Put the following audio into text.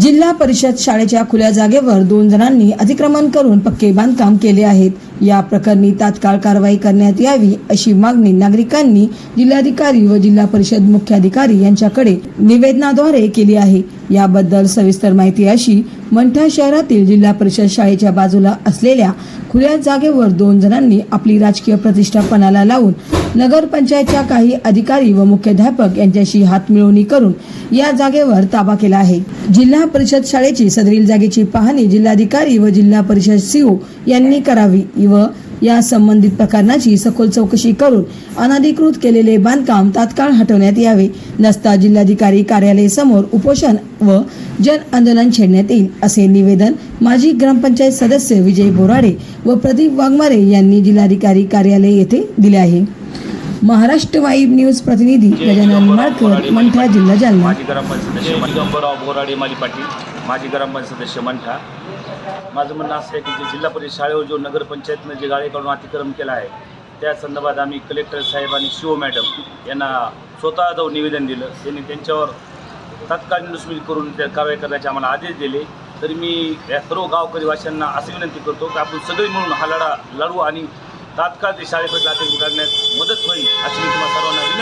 जिल्हा परिषद शाळेच्या खुल्या जागेवर दोन जणांनी अतिक्रमण करून पक्के बांधकाम केले आहेत. या प्रकरणी तात्काळ कारवाई करण्यात यावी अशी मागणी नागरिकांनी जिल्हाधिकारी व जिल्हा परिषद मुख्याधिकारी यांच्याकडे निवेदनाद्वारे केली आहे. याबद्दल सविस्तर माहिती अशी मंठा शहरातील जिल्हा परिषद शाळेच्या बाजूला असलेल्या खुल्या जागेवर दोन जणांनी आपली राजकीय प्रतिष्ठापणाला लावून नगरपंचायतच्या काही अधिकारी व मुख्याध्यापक यांच्याशी हातमिळवणी करून या जागेवर ताबा केला आहे. जिल्हा परिषद शाळेची सदरील जागेची पाहणी जिल्हाधिकारी व जिल्हा परिषद सीओ यांनी करावी व या संबंधित प्रकरणाची सखोल चौकशी करून अनधिकृत केलेले बांधकाम तात्काळ हटवण्यात यावे. नसता जिल्हाधिकारी कार्यालय समोर उपोषण व जन आंदोलन छेडण्यात येईल असे निवेदन माजी ग्रामपंचायत सदस्य विजय बोराडे व प्रदीप वाघमारे यांनी जिल्हाधिकारी कार्यालय येथे दिले आहे. महाराष्ट्र वाईब न्यूज प्रतिनिधी गजानन माळकर मंठा जिल्हा जालना. माजी ग्रामपंचायत सदस्य दिगंबरराव बोराडे माली पाटील माजी ग्रामपंचायत सदस्य मंठा. माझं म्हणणं असं आहे की जे जिल्हा परिषद शाळेवर जो नगरपंचायतनं जे गाळेकडून अतिक्रम केला आहे त्या संदर्भात आम्ही कलेक्टर साहेब आणि शिव मॅडम यांना स्वतः जाऊन निवेदन दिलं. त्यांनी त्यांच्यावर तात्काळ नुसमील करून त्या कारवाई करण्याचे आम्हाला आदेश दिले. तरी मी या सर्व गावकरी वाशांना अशी विनंती करतो की आपण सगळे मिळून हा लढा लढू आणि तात्काळ ते शाळेमध्ये अतिक्रम उघडण्यास मदत होईल अशी मी तुम्हाला सर्वांना विनंती